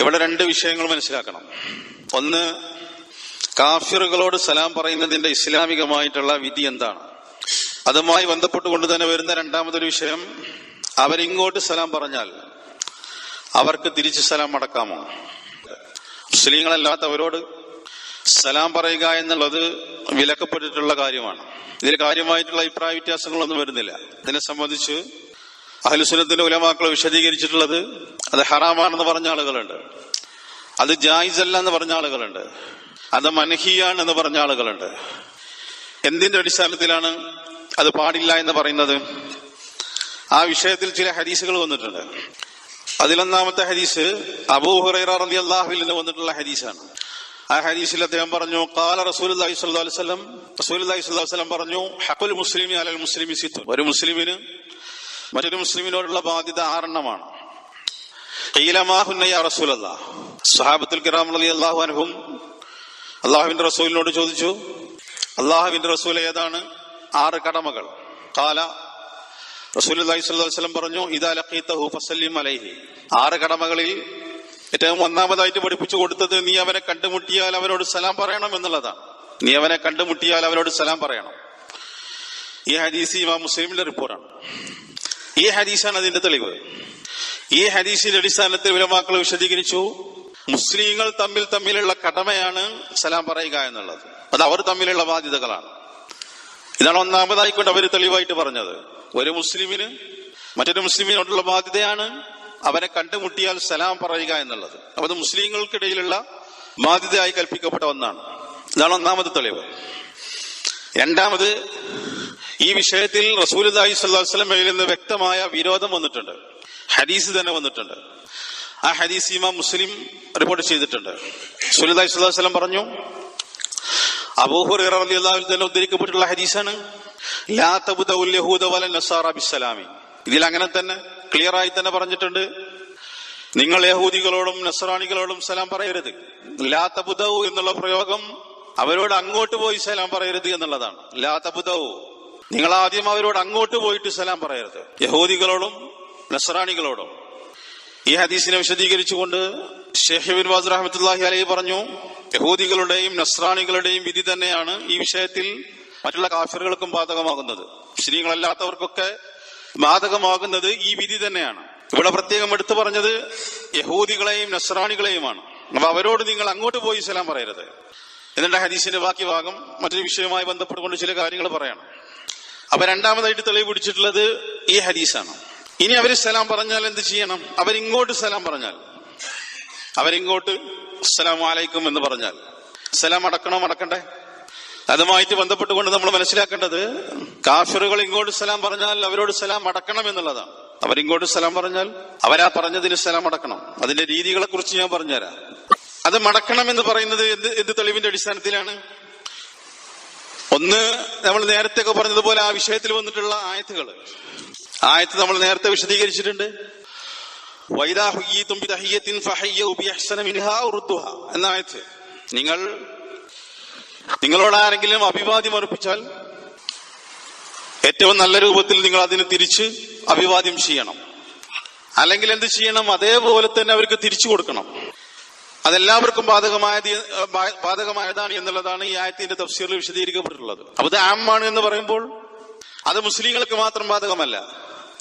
ഇവിടെ രണ്ട് വിഷയങ്ങൾ മനസ്സിലാക്കണം. ഒന്ന് കാഫിറുകളോട് സലാം പറയുന്നതിന്റെ ഇസ്ലാമികമായിട്ടുള്ള വിധി എന്താണ്? അതുമായി ബന്ധപ്പെട്ടുകൊണ്ട് തന്നെ വരുന്ന രണ്ടാമതൊരു വിഷയം അവരിങ്ങോട്ട് സലാം പറഞ്ഞാൽ അവർക്ക് തിരിച്ച് സലാം അടക്കാമോ? മുസ്ലിങ്ങളല്ലാത്തവരോട് സലാം പറയുക എന്നുള്ളത് വിലക്കപ്പെട്ടിട്ടുള്ള കാര്യമാണ്. ഇതിൽ കാര്യമായിട്ടുള്ള അഭിപ്രായ വ്യത്യാസങ്ങളൊന്നും വരുന്നില്ല. ഇതിനെ സംബന്ധിച്ച് അഹലുസുനത്തിന്റെ ഉലമാക്കൾ വിശദീകരിച്ചിട്ടുള്ളത് അത് ഹറാമാണെന്ന് പറഞ്ഞ ആളുകളുണ്ട്. അത് ജായിസ് അല്ല എന്ന് പറഞ്ഞ ആളുകളുണ്ട്. അത് മനഹിയാണ് എന്ന് പറഞ്ഞ ആളുകളുണ്ട്. എന്തിന്റെ അടിസ്ഥാനത്തിലാണ് അത് പാടില്ല എന്ന് പറയുന്നത്? ആ വിഷയത്തിൽ ചില ഹദീസുകൾ വന്നിട്ടുണ്ട്. അതിലൊന്നാമത്തെ ഹദീസ് അബൂഹുറൈറ നിന്ന് വന്നിട്ടുള്ള ഹദീസാണ്. ആ ഹദീസിൽ അദ്ദേഹം പറഞ്ഞു കാല റസൂൽ അലൈഹി റസൂലുള്ളാഹി സ്വല്ലല്ലാഹു അലൈഹി വസല്ലം പറഞ്ഞു ഹക്കുൽ മുസ്ലിമി അലൽ മുസ്ലിമി ഒരു മുസ്ലിമിന് മറ്റൊരു മുസ്ലിമിനോടുള്ള ബാധ്യത ആറെണ്ണമാണ്. സഹാബത്തുൽ അൻഹും അള്ളാഹുവിന്റെ റസൂലിനോട് ചോദിച്ചു അള്ളാഹുവിന്റെ റസൂൽ ഏതാണ്? ആറ് കടമകൾ. കാല റസൂൽ അലൈഹി വസല്ലം പറഞ്ഞു ഫസല്ലിം അലൈഹി. ആറ് കടമകളിൽ ഏറ്റവും ഒന്നാമതായിട്ട് പഠിപ്പിച്ചു കൊടുത്തത് നീ അവനെ കണ്ടുമുട്ടിയാൽ അവനോട് സലാം പറയണം എന്നുള്ളതാണ്. നീ അവനെ കണ്ടുമുട്ടിയാൽ അവനോട് സലാം പറയണം. ഈ ഹദീസി മുസ്ലിമിന്റെ റിപ്പോർട്ടാണ്. ഈ ഹദീസാണ് അതിന്റെ തെളിവ്. ഈ ഹദീസിന്റെ അടിസ്ഥാനത്തിൽ വിലമാക്കൾ വിശദീകരിച്ചു മുസ്ലിങ്ങൾ തമ്മിൽ തമ്മിലുള്ള കടമയാണ് സലാം പറയുക എന്നുള്ളത്. അത് അവർ തമ്മിലുള്ള ബാധ്യതകളാണ്. ഇതാണ് ഒന്നാമതായിക്കൊണ്ട് അവർ തെളിവായിട്ട് പറഞ്ഞത്. ഒരു മുസ്ലിമിന് മറ്റൊരു മുസ്ലിമിനോടുള്ള ബാധ്യതയാണ് അവനെ കണ്ടുമുട്ടിയാൽ സലാം പറയുക എന്നുള്ളത്. അത് മുസ്ലിങ്ങൾക്കിടയിലുള്ള ബാധ്യതയായി കൽപ്പിക്കപ്പെട്ട ഒന്നാണ്. ഇതാണ് ഒന്നാമത് തെളിവ്. രണ്ടാമത് ഈ വിഷയത്തിൽ റസൂൽ അലൈഹി സ്വല്ലമയിൽ നിന്ന് വ്യക്തമായ വിരോധം വന്നിട്ടുണ്ട്. ഹദീസ് തന്നെ വന്നിട്ടുണ്ട്. ആ ഹദീസ് ഇമാം മുസ്ലിം റിപ്പോർട്ട് ചെയ്തിട്ടുണ്ട്. റസൂൽ അലൈഹി സ്വല്ലം പറഞ്ഞു അൻഹു തന്നെ ഉദ്ധരിക്കപ്പെട്ടിട്ടുള്ള ഹദീസാണ് ഇതിൽ അങ്ങനെ തന്നെ ക്ലിയർ ആയി തന്നെ പറഞ്ഞിട്ടുണ്ട് നിങ്ങൾ യഹൂദികളോടും നസറാണികളോടും സലാം പറയരുത്. ലാ തബ്ദഉ എന്നുള്ള പ്രയോഗം അവരോട് അങ്ങോട്ട് പോയി സലാം പറയരുത് എന്നുള്ളതാണ്. ലാ തബ്ദഉ നിങ്ങൾ ആദ്യം അവരോട് അങ്ങോട്ട് പോയിട്ട് സലാം പറയരുത്. യഹൂദികളോടും നസറാണികളോടും ഈ ഹദീസിനെ വിശദീകരിച്ചുകൊണ്ട് ഷെയ്ഖ് ബിൻ വാസ് റഹമത്തല്ലാഹി അലൈഹി പറഞ്ഞു യഹൂദികളുടെയും നസ്രാണികളുടെയും വിധി തന്നെയാണ് ഈ വിഷയത്തിൽ മറ്റുള്ള കാഫിറുകൾക്കും ബാധകമാകുന്നത്. മുസ്ലിങ്ങളല്ലാത്തവർക്കൊക്കെ ബാധകമാകുന്നത് ഈ വിധി തന്നെയാണ്. ഇവിടെ പ്രത്യേകം എടുത്തു പറഞ്ഞത് യഹൂദികളെയും നസ്രാണികളെയുമാണ്. അപ്പൊ അവരോട് നിങ്ങൾ അങ്ങോട്ട് പോയി സലാം പറയരുത്. എന്നിട്ട് ഹദീസിന്റെ ബാക്കി ഭാഗം മറ്റൊരു വിഷയവുമായി ബന്ധപ്പെട്ടുകൊണ്ട് ചില കാര്യങ്ങൾ പറയണം. അപ്പൊ രണ്ടാമതായിട്ട് തെളിവ് പിടിച്ചിട്ടുള്ളത് ഈ ഹദീസാണ്. ഇനി അവർ സലാം പറഞ്ഞാൽ എന്ത് ചെയ്യണം? അവരിങ്ങോട്ട് സലാം പറഞ്ഞാൽ. അവരിങ്ങോട്ട് അസ്സലാമു അലൈക്കും എന്ന് പറഞ്ഞാൽ. സലാം അടക്കണോ അടക്കണ്ടേ അതുമായിട്ട് ബന്ധപ്പെട്ടുകൊണ്ട് നമ്മൾ മനസ്സിലാക്കേണ്ടത് കാഫിറുകൾ ഇങ്ങോട്ട് സലാം പറഞ്ഞാൽ അവരോട് സലാം അടക്കണം എന്നുള്ളതാണ്. അവരിങ്ങോട്ട് സലാം പറഞ്ഞാൽ അവരാ പറഞ്ഞതിന് സലാം അടക്കണം. അതിന്റെ രീതികളെ കുറിച്ച് ഞാൻ പറഞ്ഞുതരാം. അത് മടക്കണം എന്ന് പറയുന്നത് എന്ത് എന്ത് തെളിവിന്റെ അടിസ്ഥാനത്തിലാണ്? ഒന്ന് നമ്മൾ നേരത്തെ ഒക്കെ പറഞ്ഞതുപോലെ ആ വിഷയത്തിൽ വന്നിട്ടുള്ള ആയത്തുകൾ. ആയത്ത് നമ്മൾ നേരത്തെ വിശദീകരിച്ചിട്ടുണ്ട്. എന്ന ആയത്ത്. നിങ്ങൾ നിങ്ങളോട് ആരെങ്കിലും അഭിവാദ്യം അർപ്പിച്ചാൽ ഏറ്റവും നല്ല രൂപത്തിൽ നിങ്ങൾ അതിന് തിരിച്ച് അഭിവാദ്യം ചെയ്യണം. അല്ലെങ്കിൽ എന്ത് ചെയ്യണം? അതേപോലെ തന്നെ അവർക്ക് തിരിച്ചു കൊടുക്കണം. അതെല്ലാവർക്കും ബാധകമായത് ബാധകമായതാണ് എന്നുള്ളതാണ് ഈ ആയത്തിന്റെ തഫ്സീറിൽ വിശദീകരിക്കപ്പെട്ടിട്ടുള്ളത്. അപ്പൊ ഇത് ആമാണ് എന്ന് പറയുമ്പോൾ അത് മുസ്ലിങ്ങൾക്ക് മാത്രം ബാധകമല്ല.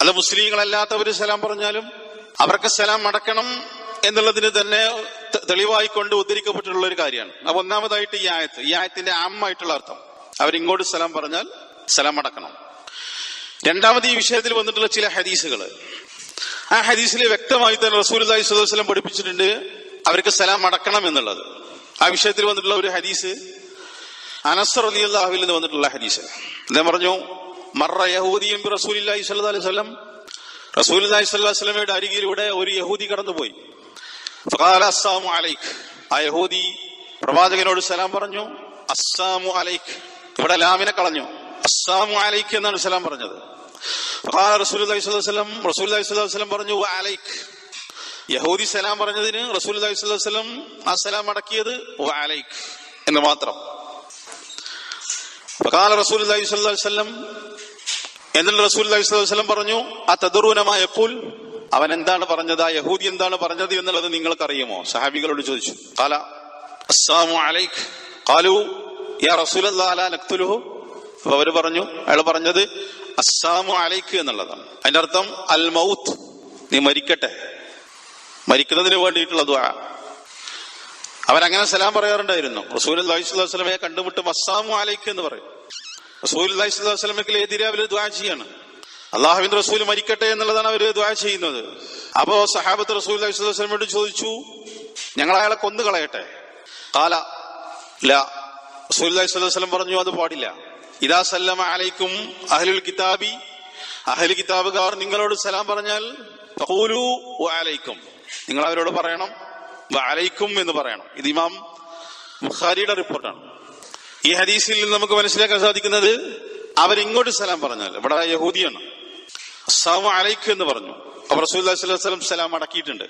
അത് മുസ്ലിങ്ങളല്ലാത്തവര് സലാം പറഞ്ഞാലും അവർക്ക് സലാം അടക്കണം എന്നുള്ളതിന് തന്നെ തെളിവായി കൊണ്ട് ഉദ്ധരിക്കപ്പെട്ടിട്ടുള്ള ഒരു കാര്യമാണ്. അപ്പൊ ഒന്നാമതായിട്ട് ഈ ആയത്ത് ഈ ആയത്തിന്റെ ആമായിട്ടുള്ള അർത്ഥം. അവരിങ്ങോട്ട് സലാം പറഞ്ഞാൽ സലാം അടക്കണം. രണ്ടാമത് ഈ വിഷയത്തിൽ വന്നിട്ടുള്ള ചില ഹദീസുകൾ ആ ഹദീസിൽ വ്യക്തമായി തന്നെ റസൂൽ അലൈഹി പഠിപ്പിച്ചിട്ടുണ്ട് അവർക്ക് സലാം അടക്കണം എന്നുള്ളത്. ആ വിഷയത്തിൽ വന്നിട്ടുള്ള ഒരു ഹദീസ് അനസർ അലി അള്ളാഹുവിൽ നിന്ന് വന്നിട്ടുള്ള ഹദീസ്. അദ്ദേഹം പറഞ്ഞു മറ യഹൂദിയും റസൂലി സ്വല്ലല്ലാഹു അലൈഹി വസല്ലം. റസൂൽ അലൈഹി സ്വല്ലല്ലാഹു വസല്ലമയുടെ അരികിലൂടെ ഒരു യഹൂദി കടന്നുപോയി. അസ്സാമു അലൈഖ് ആ യഹൂദി പ്രവാചകനോട് സലാം പറഞ്ഞു അസ്സാമു അലൈഖ് ഇവിടെ ലാമിനെ കളഞ്ഞു. അസ്സാമു അലൈഖ് എന്നാണ് സലാം പറഞ്ഞത്. റസൂൽ അലൈഹി റസൂലുള്ളാഹി സ്വല്ലല്ലാഹു അലൈഹി വസല്ലം പറഞ്ഞു അലൈക്ക് യഹൂദി സലാം പറഞ്ഞതിന് റസൂൽ വസ്ലം ആ സലാം അടക്കിയത് വ എന്ന് മാത്രം. ഫഖാല റസൂൽ വസ്ലം എന്നിട്ട് റസൂലുള്ളാഹി വസ്ലം പറഞ്ഞു ആ തദറൂന മാ യഖൂൽ? അവൻ എന്താണ് പറഞ്ഞത്? ആ യഹൂദി എന്താണ് പറഞ്ഞത് എന്നുള്ളത് നിങ്ങൾക്കറിയുമോ? സഹാബികളോട് ചോദിച്ചു. കാല അസ്സാമു അലൈക്ക് കാലു യാ റസൂൽ നക്തുലുഹു അപ്പൊ അവർ പറഞ്ഞു അയാൾ പറഞ്ഞത് അസ്സാമു അലൈക്ക് എന്നുള്ളതാണ്. അതിന്റെ അർത്ഥം അൽ മൗത്ത്. നീ മരിക്കട്ടെ. മരിക്കുന്നതിന് വേണ്ടിയിട്ടുള്ള ദ്വാ അവരങ്ങനെ സലാം പറയാറുണ്ടായിരുന്നു. റസൂൽ അള്ളാഹിസ്വലമയെ കണ്ടുമുട്ട് വസ്സാമു ആലയ്ക്ക് എന്ന് പറയും. റസൂൽ അള്ളാഹിസ്വലമയ്ക്ക് എതിരെ അവർ ദ്വാ ചെയ്യാണ്. അള്ളാഹുവിന്റെ റസൂൽ മരിക്കട്ടെ എന്നുള്ളതാണ് അവർ ദ്വാ ചെയ്യുന്നത്. അപ്പോ സഹാബത്ത് റസൂൽ അള്ളാഹിസ്വലമയോട് ചോദിച്ചു ഞങ്ങൾ അയാളെ കൊന്നു കളയട്ടെ? കാല ല. റസൂൽ അള്ളാഹിസ്വലം പറഞ്ഞു അത് പാടില്ല. ഇതാ സല്ലമ അലൈക്കും അഹലുൽ കിതാബി. അഹൽ കിതാബുകാർ നിങ്ങളോട് സലാം പറഞ്ഞാൽ ഫഖൂലു വഅലൈക്കും നിങ്ങൾ അവരോട് പറയണം. വഅലൈക്കും എന്ന് പറയണം. ഇത് ഇമാം ബുഖാരിയുടെ റിപ്പോർട്ടാണ്. ഈ ഹദീസിൽ നിന്ന് നമുക്ക് മനസ്സിലാക്കാൻ സാധിക്കുന്നത് അവരിങ്ങോട്ട് സലാം പറഞ്ഞാൽ ഇവിടെ യഹൂദിയാണ്. സലാം അലൈഖ് എന്ന് പറഞ്ഞു. അപ്പൊ റസൂൽ വസ്ലം സലാം അടക്കിയിട്ടുണ്ട്.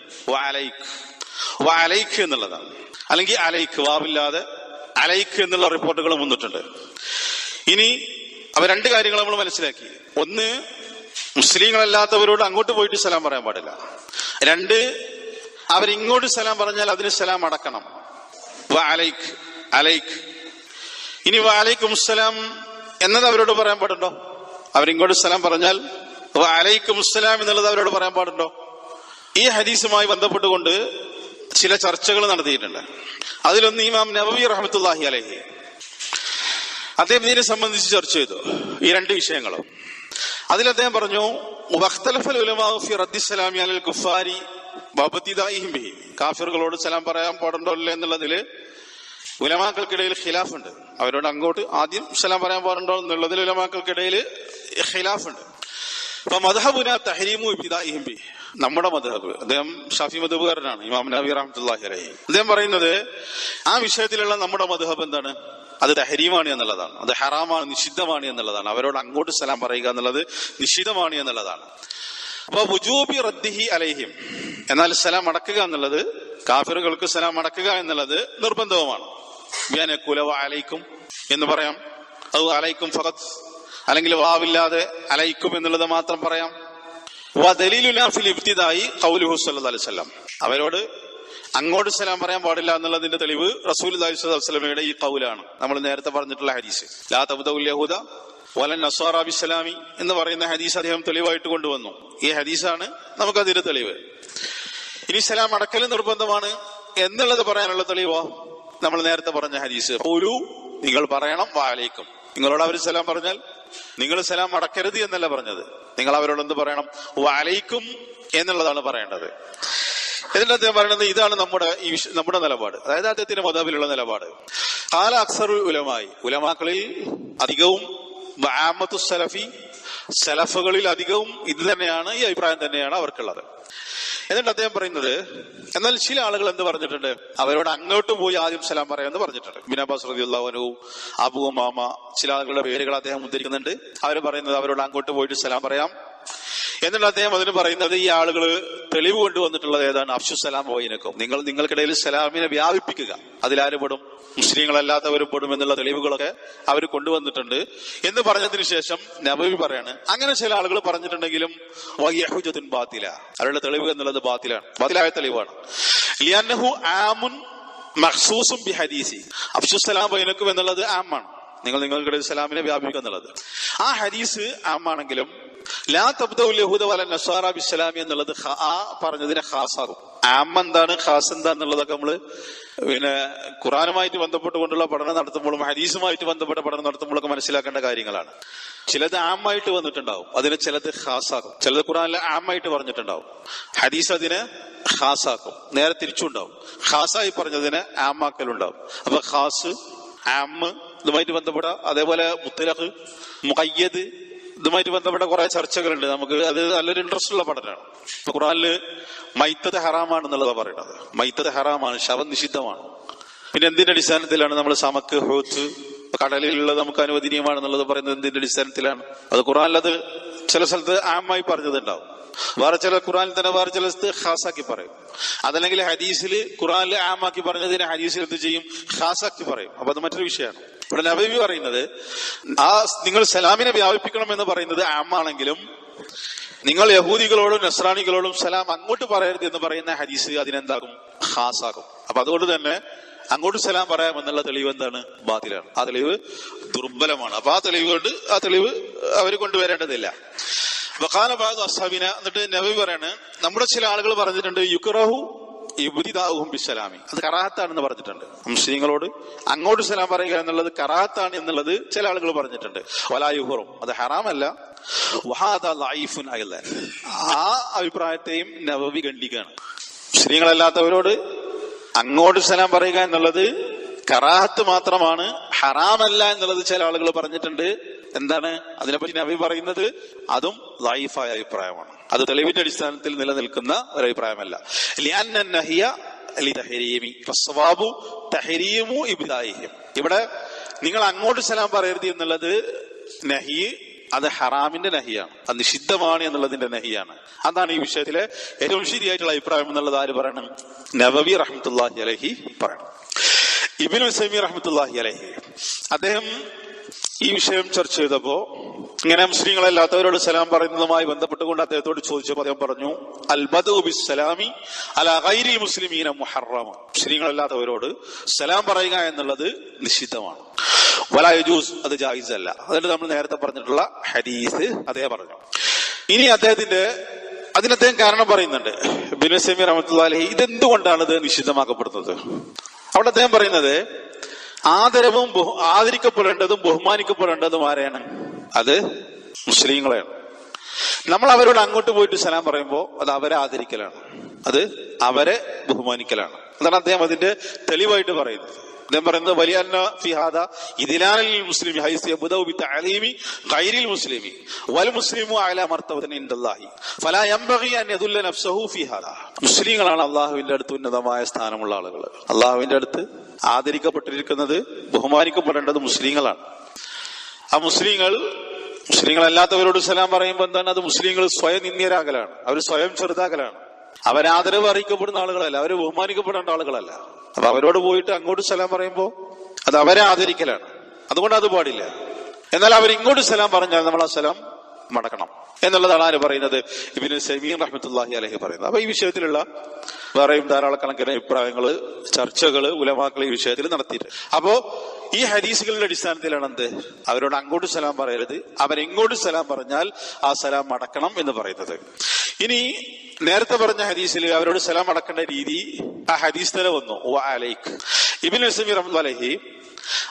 വഅലൈക്ക് എന്നുള്ളതാണ്. അല്ലെങ്കിൽ അലൈക്ക് വാവില്ലാതെ അലൈക്ക് എന്നുള്ള റിപ്പോർട്ടുകൾ വന്നിട്ടുണ്ട്. ഇനി അവ രണ്ട് കാര്യങ്ങൾ നമ്മൾ മനസ്സിലാക്കി. ഒന്ന് മുസ്ലിങ്ങളല്ലാത്തവരോട് അങ്ങോട്ട് പോയിട്ട് സലാം പറയാൻ പാടില്ല. രണ്ട് അവരിങ്ങോട്ട് സലാം പറഞ്ഞാൽ അതിന് സലാം അടക്കണം. അലൈക്ക് അലൈക്ക് ഇനി വാലൈക്കും സലാം എന്നത് അവരോട് പറയാൻ പാടുണ്ടോ? അവരിങ്ങോട്ട് സലാം പറഞ്ഞാൽ വാലൈക്കും സലാം എന്നുള്ളത് അവരോട് പറയാൻ പാടുണ്ടോ? ഈ ഹദീസുമായി ബന്ധപ്പെട്ടുകൊണ്ട് ചില ചർച്ചകൾ നടത്തിയിട്ടുണ്ട്. അതിലൊന്ന് ഇമാം നബവി റഹമത്തുല്ലാഹി അലഹി. അദ്ദേഹം ഇതിനെ സംബന്ധിച്ച് ചർച്ച ചെയ്തു. ഈ രണ്ട് വിഷയങ്ങളും. അതിൽ അദ്ദേഹം പറഞ്ഞു കുഫാരി വബതിദായിഹിം ബിഹി കാഫിറുകളോട് സലാം പറയാൻ പാടുണ്ടോ അല്ലേ എന്നുള്ളതിൽ ഉലമാക്കൾക്കിടയിൽ ഖിലാഫുണ്ട്. അവരോട് അങ്ങോട്ട് ആദ്യം സലാം പറയാൻ പാടുണ്ടോ എന്നുള്ളതിൽ ഉലമാക്കൾക്കിടയിൽ ഖിലാഫുണ്ട്. അപ്പൊ മധബുന തഹരീമു ഇബ്തിദായിഹിം ബിഹി. നമ്മുടെ മധബ് അദ്ദേഹം ഷാഫി മധബുകാരനാണ് ഇമാം നബി റഹ്മത്തുള്ളാഹി അലൈഹി. അദ്ദേഹം പറയുന്നത് ആ വിഷയത്തിലുള്ള നമ്മുടെ മധബ് എന്താണ്? അത് തഹരീമാണ് എന്നുള്ളതാണ്. അത് ഹറാമാണ് നിഷിദ്ധമാണ് എന്നുള്ളതാണ്. അവരോട് അങ്ങോട്ട് സലാം പറയുക എന്നുള്ളത് നിഷിദ്ധമാണ് എന്നുള്ളതാണ്. അലൈഹിം. എന്നാൽ സലാം അടക്കുക എന്നുള്ളത് കാഫിറുകൾക്ക് സലാം അടക്കുക എന്നുള്ളത് നിർബന്ധവുമാണ്. അലൈക്കും എന്ന് പറയാം. അത് അലൈക്കും ഫറത്ത് അല്ലെങ്കിൽ വാവില്ലാതെ അലൈക്കും എന്നുള്ളത് മാത്രം പറയാം. അലൈഹി വസല്ലം. അവരോട് അങ്ങോട്ട് സലാം പറയാൻ പാടില്ല എന്നുള്ളതിന്റെ തെളിവ് റസൂൽ വസ്ലമയുടെ ഈ കൗലാണ് നമ്മൾ നേരത്തെ പറഞ്ഞിട്ടുള്ള ഹരീസ് ലാ യഹൂദ വലൻ നസ്വാറ ബിസ്സലാമി എന്ന് പറയുന്ന ഹദീസ് അദ്ദേഹം തെളിവായിട്ട് കൊണ്ടുവന്നു. ഈ ഹദീസാണ് നമുക്കതിന്റെ തെളിവ്. ഇനി സലാം അടക്കൽ നിർബന്ധമാണ് എന്നുള്ളത് പറയാനുള്ള തെളിവോ നമ്മൾ നേരത്തെ പറഞ്ഞ ഹദീസ്. ഒരു നിങ്ങൾ പറയണം വാലേക്കും നിങ്ങളോട് അവർ സലാം പറഞ്ഞാൽ നിങ്ങൾ സലാം അടക്കരുത് എന്നല്ല പറഞ്ഞത്. നിങ്ങൾ അവരോട് എന്ത് പറയണം? വാലയിക്കും എന്നുള്ളതാണ് പറയേണ്ടത്. എന്നിട്ട് അദ്ദേഹം പറയുന്നത് ഇതാണ് നമ്മുടെ ഈ നമ്മുടെ നിലപാട്. അതായത് അദ്ദേഹത്തിന്റെ മതാബിലുള്ള നിലപാട്. കാല അക്സർ ഉലമായി. ഉലമാക്കളിൽ അധികവും വആമത്തു സലഫി സലഫുകളിൽ അധികവും ഇത് തന്നെയാണ് ഈ അഭിപ്രായം തന്നെയാണ് അവർക്കുള്ളത്. എന്നിട്ട് അദ്ദേഹം പറയുന്നത് എന്നാൽ ചില ആളുകൾ എന്ത് പറഞ്ഞിട്ടുണ്ട്? അവരോട് അങ്ങോട്ട് പോയി ആദ്യം സലാം പറയാമെന്ന് പറഞ്ഞിട്ടുണ്ട്. ബിനാബാസ് റദിയുള്ളവനു അബു മാമ ചില ആളുകളുടെ പേരുകൾ അദ്ദേഹം ഉദ്ധരിക്കുന്നുണ്ട്. അവർ പറയുന്നത് അവരോട് അങ്ങോട്ട് പോയിട്ട് സലാം പറയാം. എന്നിട്ട് അദ്ദേഹം അതിന് പറയുന്നത് ഈ ആളുകൾ തെളിവ് കൊണ്ടുവന്നിട്ടുള്ളത് ഏതാണ്? അഫ്ഷു സലാം നിങ്ങൾ നിങ്ങൾക്കിടയിൽ സലാമിനെ വ്യാപിപ്പിക്കുക. അതിലാരും പെടും. മുസ്ലിങ്ങളല്ലാത്തവരും പെടും എന്നുള്ള തെളിവുകളൊക്കെ അവർ കൊണ്ടുവന്നിട്ടുണ്ട്. എന്ന് പറഞ്ഞതിന് ശേഷം നബവി പറയാണ് അങ്ങനെ ചില ആളുകൾ പറഞ്ഞിട്ടുണ്ടെങ്കിലും വയ്യഹുജത്തുൻ ബാത്തില. അവരുടെ തെളിവ് എന്നുള്ളത് ബാത്തിലാണ്. ബാത്തിലായ തെളിവാണ്. ലിയന്നഹു ആമുൻ മഹ്സൂസും ബി ഹദീസി. അഫ്ഷു സലാം ബൈനക്കും എന്നുള്ളത് ആമാണ്. നിങ്ങൾ നിങ്ങൾക്കിടയിൽ സലാമിനെ വ്യാപിക്കുക എന്നുള്ളത്. ആ ഹദീസ് ആമാണെങ്കിലും ലാ തബ്ദഉൽ യഹൂദ വല നസാറ ബിസ്ലാമി എന്നുള്ളത് ആ പറഞ്ഞതിനെ ഖാസാകും ആം എന്താണ് ഖാസ് എന്താന്നുള്ളതൊക്കെ നമ്മൾ പിന്നെ ഖുറാനുമായിട്ട് ബന്ധപ്പെട്ടുകൊണ്ടുള്ള പഠനം നടത്തുമ്പോഴും ഹദീസുമായിട്ട് ബന്ധപ്പെട്ട പഠനം നടത്തുമ്പോഴൊക്കെ മനസ്സിലാക്കേണ്ട കാര്യങ്ങളാണ്. ചിലത് ആമായിട്ട് വന്നിട്ടുണ്ടാവും. അതിന് ചിലത് ഖാസാക്കും. ചിലത് ഖുറാനിലെ ആമായിട്ട് പറഞ്ഞിട്ടുണ്ടാവും. ഹദീസ് അതിനെ ഖാസാക്കും. നേരെ തിരിച്ചുണ്ടാവും. ഖാസായി പറഞ്ഞതിന് ആമാക്കലുണ്ടാവും. അപ്പൊ ഖാസ് ആം ഇതുമായിട്ട് ബന്ധപ്പെട്ട അതേപോലെ മുത്തലഹ് മുഖയ്യദ് ഇതുമായിട്ട് ബന്ധപ്പെട്ട കുറെ ചർച്ചകളുണ്ട്. നമുക്ക് അത് നല്ലൊരു ഇൻട്രസ്റ്റ് ഉള്ള പഠനമാണ്. ഖുറാനിൽ മൈത്തത് ഹറാമാണെന്നുള്ളത് പറയുന്നത്. മൈത്തത് ഹറാമാണ് ശവം നിഷിദ്ധമാണ്. പിന്നെ എന്തിന്റെ അടിസ്ഥാനത്തിലാണ് നമ്മൾ സമക്ക് ഹോത്ത് കടലിലുള്ളത് നമുക്ക് അനുവദനീയമാണെന്നുള്ളത് പറയുന്നത് എന്തിന്റെ അടിസ്ഥാനത്തിലാണ്? അത് ഖുറാനിൽ അത് ചില സ്ഥലത്ത് ആമായി പറഞ്ഞതുണ്ടാവും വേറെ ചില ഖുറാനിൽ തന്നെ വേറെ ചില ഖാസാക്കി പറയും. അതല്ലെങ്കിൽ ഹദീസിൽ ഖുറാനിൽ ആമാക്കി പറഞ്ഞതിനെ ഹദീസിൽ എന്ത് ചെയ്യും? ഖാസാക്കി പറയും. അപ്പൊ അത് മറ്റൊരു വിഷയമാണ്. ഇവിടെ നബി പറയുന്നത് ആ നിങ്ങൾ സലാമിനെ വ്യാപിപ്പിക്കണം എന്ന് പറയുന്നത് ആമാണെങ്കിലും നിങ്ങൾ യഹൂദികളോടും നസ്രാണികളോടും സലാം അങ്ങോട്ട് പറയരുത് എന്ന് പറയുന്ന ഹദീസ് അതിനെന്താകും? ഹാസാകും അപ്പൊ അതുകൊണ്ട് തന്നെ അങ്ങോട്ട് സലാം പറയാമെന്നുള്ള തെളിവ് എന്താണ്? ബാത്തിലാണ് ആ തെളിവ് ദുർബലമാണ്. അപ്പൊ ആ തെളിവ് കൊണ്ട് ആ തെളിവ് അവർ കൊണ്ടുവരേണ്ടതില്ല. വക്കാല ബാദ് അസാബിന എന്നിട്ട് നബി പറയാണ് നമ്മുടെ ചില ആളുകൾ പറഞ്ഞിട്ടുണ്ട് യുക്റഹു യുബുദിദാഹും ബിസലാമി അത് കറാഹത്താണെന്ന് പറഞ്ഞിട്ടുണ്ട്. മുസ്ലിങ്ങളോട് അങ്ങോട്ട് സലാം പറയുക എന്നുള്ളത് കറാഹത്താണ് എന്നുള്ളത് ചില ആളുകൾ പറഞ്ഞിട്ടുണ്ട്. വലായുഹുറും അത് ഹറാമല്ല. ആ അഭിപ്രായത്തെയും നബവി ഖണ്ഡിക്കുകയാണ്. മുസ്ലിങ്ങളല്ലാത്തവരോട് അങ്ങോട്ട് സലാം പറയുക എന്നുള്ളത് കറാഹത്ത് മാത്രമാണ് ഹറാമല്ല എന്നുള്ളത് ചില ആളുകൾ പറഞ്ഞിട്ടുണ്ട്. എന്താണ്? അതിനെപ്പറ്റി നബി പറയുന്നത് അതും ലൈഫായ അഭിപ്രായമാണ്. അത് തെളിവിന്റെ അടിസ്ഥാനത്തിൽ നിലനിൽക്കുന്ന ഒരു അഭിപ്രായമല്ല നഹിയ ഇവിടെ നിങ്ങൾ അങ്ങോട്ട് സലാം പറയരുത് എന്നുള്ളത് നഹി അത് ഹറാമിന്റെ നഹിയാണ്. അത് നിഷിദ്ധമാണ് എന്നുള്ളതിന്റെ നഹിയാണ്. അതാണ് ഈ വിഷയത്തിലെ ഏറ്റവും ശരിയായിട്ടുള്ള അഭിപ്രായം എന്നുള്ളത് ആര് പറയണം? നബവി റഹ്മത്തുല്ലാഹി അലഹി പറയണം. ഇബിൻ ഹുസൈമി റഹ്മത്തുല്ലാഹി അലഹി. അദ്ദേഹം ഈ വിഷയം ചർച്ച ചെയ്തപ്പോ ഇങ്ങനെ മുസ്ലിങ്ങളല്ലാത്തവരോട് സലാം പറയുന്നതുമായി ബന്ധപ്പെട്ടുകൊണ്ട് അദ്ദേഹത്തോട് ചോദിച്ചപ്പോൾ അദ്ദേഹം പറഞ്ഞു അൽബദു ബിസ്സലാമി അല ഗൈരി മുസ്ലിമീന മുഹറമ. മുസ്ലിങ്ങളല്ലാത്തവരോട് സലാം പറയുക എന്നുള്ളത് നിഷിദ്ധമാണ്. വലായുജൂസ് യജൂസ് അത് ജായിസ് അല്ല അതുകൊണ്ട് നമ്മൾ നേരത്തെ പറഞ്ഞിട്ടുള്ള ഹദീസ് അദ്ദേഹം പറഞ്ഞു. ഇനി അദ്ദേഹത്തിന്റെ അതിന് അദ്ദേഹം കാരണം പറയുന്നുണ്ട്. ബിനുസമി റഹമത്തുല്ലാലി ഇതെന്തുകൊണ്ടാണ് ഇത് നിഷിദ്ധമാക്കപ്പെടുന്നത്? അവിടെ അദ്ദേഹം പറയുന്നത് ആദരവും ആദരിക്കപ്പെടേണ്ടതും ബഹുമാനിക്കപ്പെടേണ്ടതും ആരെയാണ്? അത് മുസ്ലിങ്ങളെയാണ്. നമ്മൾ അവരോട് അങ്ങോട്ട് പോയിട്ട് സലാം പറയുമ്പോൾ അത് അവരെ ആദരിക്കലാണ്. അത് അവരെ ബഹുമാനിക്കലാണ്. അതാണ് അദ്ദേഹം അതിന്റെ തെളിവായിട്ട് പറയുന്നത്. അദ്ദേഹം പറയുന്നത് വലിയ ഫിഹാദ ഇതിലാനൽ മുസ്ലിം ഹൈസ് യബ്ദഉ തഅലീമി ഗൈരിൽ മുസ്ലിമി. വൽ മുസ്ലിമു അല മർത്തബത്തിൻ ഇൻദല്ലാഹി. ഫലാ യംബഗി അൻ യദുല്ല നഫ്സഹു ഫി മുസ്ലിങ്ങളാണ് അള്ളാഹുവിന്റെ അടുത്ത് ഉന്നതമായ സ്ഥാനമുള്ള ആളുകൾ. അള്ളാഹുവിന്റെ അടുത്ത് ആദരിക്കപ്പെട്ടിരിക്കുന്നത് ബഹുമാനിക്കപ്പെടേണ്ടത് മുസ്ലിങ്ങളാണ്. ആ മുസ്ലിങ്ങൾ മുസ്ലിങ്ങളല്ലാത്തവരോട് സലാം പറയുമ്പോൾ എന്താണ്? അത് മുസ്ലിങ്ങൾ സ്വയം നിന്ദ്യരാകലാണ് അവർ സ്വയം ചെറുതാകലാണ്. അവരാദരവ് അറിയിക്കപ്പെടുന്ന ആളുകളല്ല അവർ ബഹുമാനിക്കപ്പെടേണ്ട ആളുകളല്ല. അപ്പൊ അവരോട് പോയിട്ട് അങ്ങോട്ട് സലാം പറയുമ്പോൾ അത് അവരെ ആദരിക്കലാണ്. അതുകൊണ്ട് അത് പാടില്ല. എന്നാൽ അവർ ഇങ്ങോട്ട് സലാം പറഞ്ഞാൽ നമ്മൾ ആ സലാം മടക്കണം. എന്നുള്ളതാണ് ആര് പറയുന്നത്? ഇബിന് സമീൻ റഹ്മത്തുല്ലാഹി അലഹി പറയുന്നത്. അപ്പൊ ഈ വിഷയത്തിലുള്ള വേറെയും ധാരാളക്കണക്കിന് അഭിപ്രായങ്ങൾ ചർച്ചകൾ ഉലമാക്കൾ ഈ വിഷയത്തിൽ നടത്തിയിട്ടുണ്ട്. അപ്പോ ഈ ഹദീസുകളുടെ അടിസ്ഥാനത്തിലാണ് എന്ത് അവരോട് അങ്ങോട്ട് സലാം പറയരുത്. അവരെങ്ങോട്ട് സലാം പറഞ്ഞാൽ ആ സലാം മടക്കണം എന്ന് പറയുന്നത്. ഇനി നേരത്തെ പറഞ്ഞ ഹദീസിൽ അവരോട് സലാം അടക്കേണ്ട രീതി ആ ഹദീസ് തന്നെ വന്നു. അലൈക്ക് ഇബിൻ അലഹി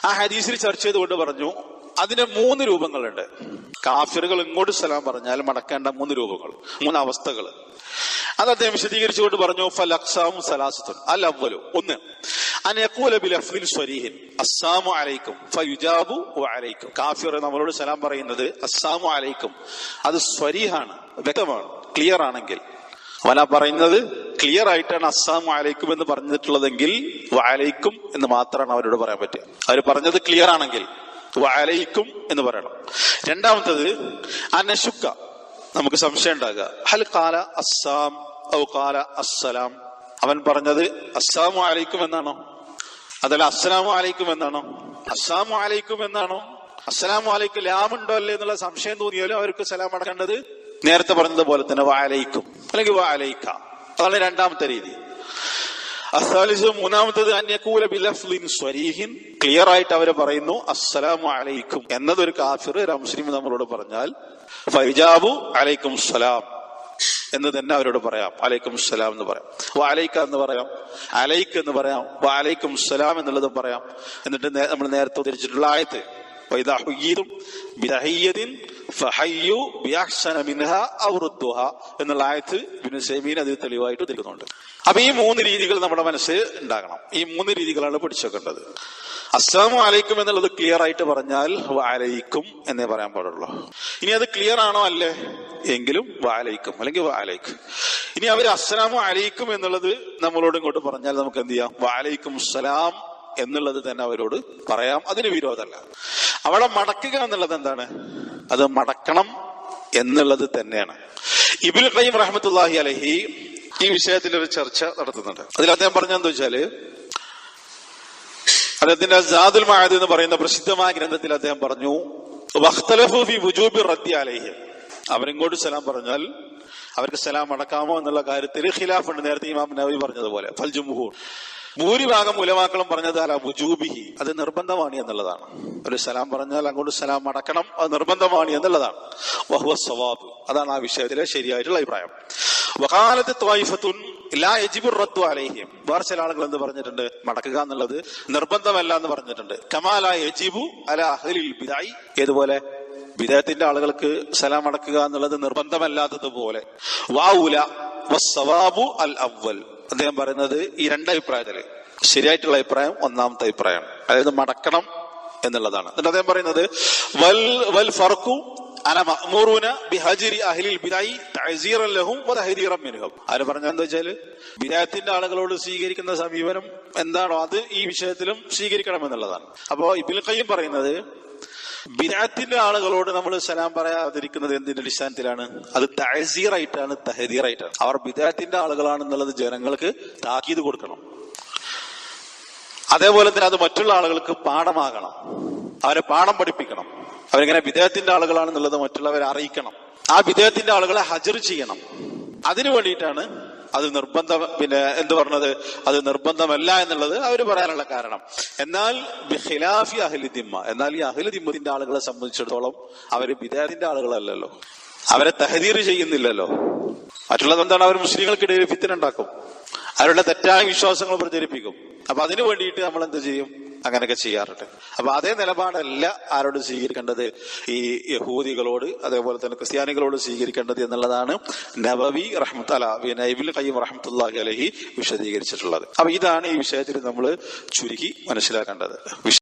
ആ ഹദീസിൽ ചർച്ച ചെയ്തുകൊണ്ട് പറഞ്ഞു അതിന് മൂന്ന് രൂപങ്ങളുണ്ട്. കാഫിറുകൾ ഇങ്ങോട്ട് സലാം പറഞ്ഞാൽ മടക്കേണ്ട മൂന്ന് രൂപങ്ങൾ മൂന്ന് അവസ്ഥകൾ. അത് അദ്ദേഹം വിശദീകരിച്ചുകൊണ്ട് പറഞ്ഞു ഫലക്സാമും സലാസത്തുൻ. അൽ അവലു ഒന്ന് അലൈക്കും. അലൈക്കും. കാഫിർ നമ്മളോട് സലാം പറയുന്നത് അസ്സാമു അലൈക്കും. അത് സ്വരീഹാണ് വ്യക്തമാണ് ക്ലിയർ ആണെങ്കിൽ. അവന പറയുന്നത് ക്ലിയർ ആയിട്ടാണ് അസ്സാമു അലൈക്കും എന്ന് പറഞ്ഞിട്ടുള്ളതെങ്കിൽ വഅലൈക്കും എന്ന് മാത്രമാണ് അവരോട് പറയാൻ പറ്റുക. അവർ പറഞ്ഞത് ക്ലിയർ ആണെങ്കിൽ. വഅലൈക്കും എന്ന് പറയണം. രണ്ടാമത്തത് അനശുക്ക. നമുക്ക് സംശയം ഉണ്ടാകുക ഹൽ കാല അസ്സാം ഔ കാല അസ്സലാം. അവൻ പറഞ്ഞത് അസ്സാമു അലൈക്കും എന്നാണോ? അതല്ല അസ്സലാമു അലൈക്കും എന്നാണോ? അസ്സാം അലൈക്കും എന്നാണോ? അസ്സലാമു അലൈക്കും ലാമുണ്ടോ അല്ലേ എന്നുള്ള സംശയം തോന്നിയാലും അവർക്ക് സലാം അടക്കേണ്ടത്? നേരത്തെ പറഞ്ഞതുപോലെ തന്നെ വാലയിക്കും അല്ലെങ്കിൽ വാലയിക്ക അതാണ് രണ്ടാമത്തെ രീതി. മൂന്നാമത്തത് സ്വരീഹിൻ. ക്ലിയർ ആയിട്ട് അവർ പറയുന്നു അസ്സലാമു അലൈക്കും എന്നതൊരു കാഫിർ മുസ്ലിം നമ്മളോട് പറഞ്ഞാൽ ഫൈജാബു അലൈക്കും സലാം എന്ന് തന്നെ അവരോട് പറയാം. അലൈക്കും സലാം എന്ന് പറയാം. വാലൈക്ക എന്ന് പറയാം. അലൈക്ക് എന്ന് പറയാം. വാലൈക്കും സലാം എന്നുള്ളത് പറയാം. എന്നിട്ട് നമ്മൾ നേരത്തെ ഉദ്ധരിച്ചിട്ടുള്ള ആയത്ത്. എന്നുള്ള ആയത്ത് പിന്നെ അതിൽ തെളിവായിട്ട് തരുന്നുണ്ട്. അപ്പൊ ഈ മൂന്ന് രീതികൾ നമ്മുടെ മനസ്സിൽ ഉണ്ടാകണം. ഈ മൂന്ന് രീതികളാണ് പഠിച്ചേക്കേണ്ടത് അസ്സാം അലൈക്കും എന്നുള്ളത് ക്ലിയർ ആയിട്ട് പറഞ്ഞാൽ വാലയിക്കും എന്നേ പറയാൻ പാടുള്ളൂ. ഇനി അത് ക്ലിയർ ആണോ അല്ലേ? എങ്കിലും വാലയിക്കും അല്ലെങ്കിൽ വാലയിക്കും ഇനി അവർ അസ്സലാമു അലൈക്കും എന്നുള്ളത് നമ്മളോട് ഇങ്ങോട്ട് പറഞ്ഞാൽ നമുക്ക് എന്ത് ചെയ്യാം? വാലയിക്കും സലാം എന്നുള്ളത് തന്നെ അവരോട് പറയാം. അതിന് വിരോധമല്ല. അവിടെ മടക്കുക എന്നുള്ളത് എന്താണ്? അത് മടക്കണം എന്നുള്ളത് തന്നെയാണ്. ഇബിൽ ഖൈം റഹമത്തുല്ലാഹി അലഹി ഈ വിഷയത്തിൽ ഒരു ചർച്ച നടത്തുന്നുണ്ട്. അതിൽ അദ്ദേഹം പറഞ്ഞെന്താ വെച്ചാൽ അദ്ദേഹത്തിന്റെ ജാദുൽ മഹാദ് എന്ന് പറയുന്ന പ്രസിദ്ധമായ ഗ്രന്ഥത്തിൽ അദ്ദേഹം പറഞ്ഞു അവരിങ്ങോട്ട് സലാം പറഞ്ഞാൽ അവർക്ക് സലാം അടക്കാമോ എന്നുള്ള കാര്യത്തിൽ ഖിലാഫ് ഉണ്ട് നേരത്തെ ഇമാം നബി പറഞ്ഞതുപോലെ ഫൽ ജുംഹൂർ. ഭൂരിഭാഗം ഉലമാക്കളും പറഞ്ഞത് അല്ല മുജൂബിഹി അത് നിർബന്ധമാണ് എന്നുള്ളതാണ്. ഒരു സലാം പറഞ്ഞാൽ അങ്ങോട്ട് സലാം അടക്കണം അത് നിർബന്ധമാണ് എന്നുള്ളതാണ്. വഹുവ സവാബ്. അതാണ് ആ വിഷയത്തിലെ ശരിയായിട്ടുള്ള അഭിപ്രായം. വകാലത്ത് ത്വായിഫത്തുൻ ലാ യജിബുർ റത്തു അലൈഹിം. വേറെ ചില ആളുകൾ എന്ത് പറഞ്ഞിട്ടുണ്ട്? മടക്കുക എന്നുള്ളത് നിർബന്ധമല്ല എന്ന് പറഞ്ഞിട്ടുണ്ട്. കമാല യജിബു അല അഹലിൽ ബിദായി. ഏതുപോലെ? വിദേഹത്തിന്റെ ആളുകൾക്ക് സലാം അടക്കുക എന്നുള്ളത് നിർബന്ധമല്ലാത്തതുപോലെ. വാവുല വസ്സവാബു അൽ അവൽ അദ്ദേഹം പറയുന്നത് ഈ രണ്ടഭിപ്രായത്തിൽ. ശരിയായിട്ടുള്ള അഭിപ്രായം ഒന്നാമത്തെ അഭിപ്രായമാണ് അതായത് മടക്കണം എന്നുള്ളതാണ്. എന്നിട്ട് അദ്ദേഹം പറയുന്നത് വൽ വൽ മിൻഹും. ആര് പറഞ്ഞ എന്താ ആളുകളോട് സ്വീകരിക്കുന്ന സമീപനം എന്താണോ അത് ഈ വിഷയത്തിലും സ്വീകരിക്കണം എന്നുള്ളതാണ് അപ്പോ ഇബിൽ ഖയ്യിം പറയുന്നത് ബിദാത്തിന്റെ ആളുകളോട് നമ്മൾ സലാം പറയാതിരിക്കുന്നത് എന്തിന്റെ അടിസ്ഥാനത്തിലാണ്? അത് തഹസീറായിട്ടാണ് തഹദീറായിട്ടാണ്. അവർ ബിദാത്തിന്റെ ആളുകളാണെന്നുള്ളത് ജനങ്ങൾക്ക് താക്കീത് കൊടുക്കണം. അതേപോലെ തന്നെ അത് മറ്റുള്ള ആളുകൾക്ക് പാഠമാകണം. അവരെ പാഠം പഠിപ്പിക്കണം. അവരിങ്ങനെ വിദേഹത്തിന്റെ ആളുകളാണെന്നുള്ളത് മറ്റുള്ളവരെ അറിയിക്കണം. ആ വിദേഹത്തിന്റെ ആളുകളെ ഹജർ ചെയ്യണം. അതിനു വേണ്ടിയിട്ടാണ് അത് നിർബന്ധം പിന്നെ എന്ത് പറഞ്ഞത്? അത് നിർബന്ധമല്ല എന്നുള്ളത് അവർ പറയാനുള്ള കാരണം. എന്നാൽ ഖിലാഫി അഹ്ലിദിമ്മ എന്നാൽ ഈ അഹ്ലിദിമ്മത്തിന്റെ ആളുകളെ സംബന്ധിച്ചിടത്തോളം അവർ വിദേഹത്തിന്റെ ആളുകളല്ലല്ലോ. അവരെ തഹദീർ ചെയ്യുന്നില്ലല്ലോ. മറ്റുള്ളത് എന്താണ്? അവർ മുസ്ലിങ്ങൾക്കിടയിൽ ഫിത്തിനുണ്ടാക്കും അവരുടെ തെറ്റായ വിശ്വാസങ്ങൾ പ്രചരിപ്പിക്കും. അപ്പൊ അതിനു വേണ്ടിയിട്ട് നമ്മൾ എന്ത് ചെയ്യും? അങ്ങനെയൊക്കെ ചെയ്യാറുണ്ട്. അപ്പൊ അതേ നിലപാടല്ല ആരോട് സ്വീകരിക്കേണ്ടത്? ഈ യഹൂദികളോട് അതേപോലെ തന്നെ ക്രിസ്ത്യാനികളോട് സ്വീകരിക്കേണ്ടത് എന്നുള്ളതാണ് നബവി റഹ്മത്തല നൈബിൽ കയ്യം റഹ്മത്തുല്ലാഹി അലഹി വിശദീകരിച്ചിട്ടുള്ളത്. അപ്പൊ ഇതാണ് ഈ വിഷയത്തിൽ നമ്മൾ ചുരുക്കി മനസ്സിലാക്കേണ്ടത്.